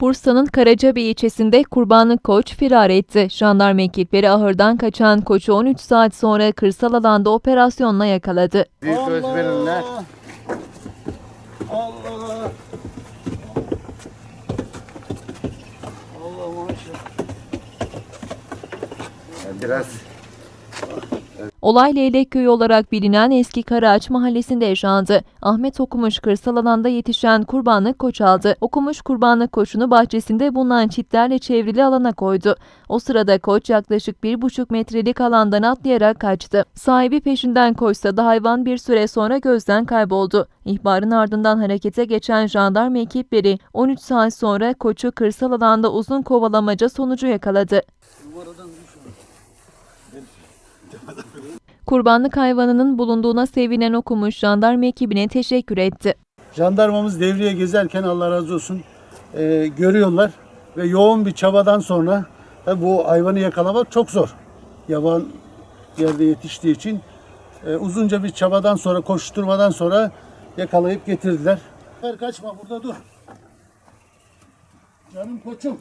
Bursa'nın Karacabey ilçesinde kurbanlık koç firar etti. Jandarma ekipleri ahırdan kaçan koçu 13 saat sonra kırsal alanda operasyonla yakaladı. Büyük özverirler. Allah. Allah maşallah. Biraz Olay Leylekköy olarak bilinen eski Karaağaç mahallesinde yaşandı. Ahmet Okumuş kırsal alanda yetişen kurbanlık koç aldı. Okumuş kurbanlık koçunu bahçesinde bulunan çitlerle çevrili alana koydu. O sırada koç yaklaşık 1,5 metrelik alandan atlayarak kaçtı. Sahibi peşinden koşsa da hayvan bir süre sonra gözden kayboldu. İhbarın ardından harekete geçen jandarma ekipleri 13 saat sonra koçu kırsal alanda uzun kovalamaca sonucu yakaladı. Numaradan Kurbanlık hayvanının bulunduğuna sevinen okumuş jandarma ekibine teşekkür etti. Jandarmamız devriye gezerken Allah razı olsun e, görüyorlar ve yoğun bir çabadan sonra tabii bu hayvanı yakalamak çok zor. Yaban yerde yetiştiği için e, uzunca bir çabadan sonra koşturmadan sonra yakalayıp getirdiler. Ver kaçma burada dur. Canım koçum.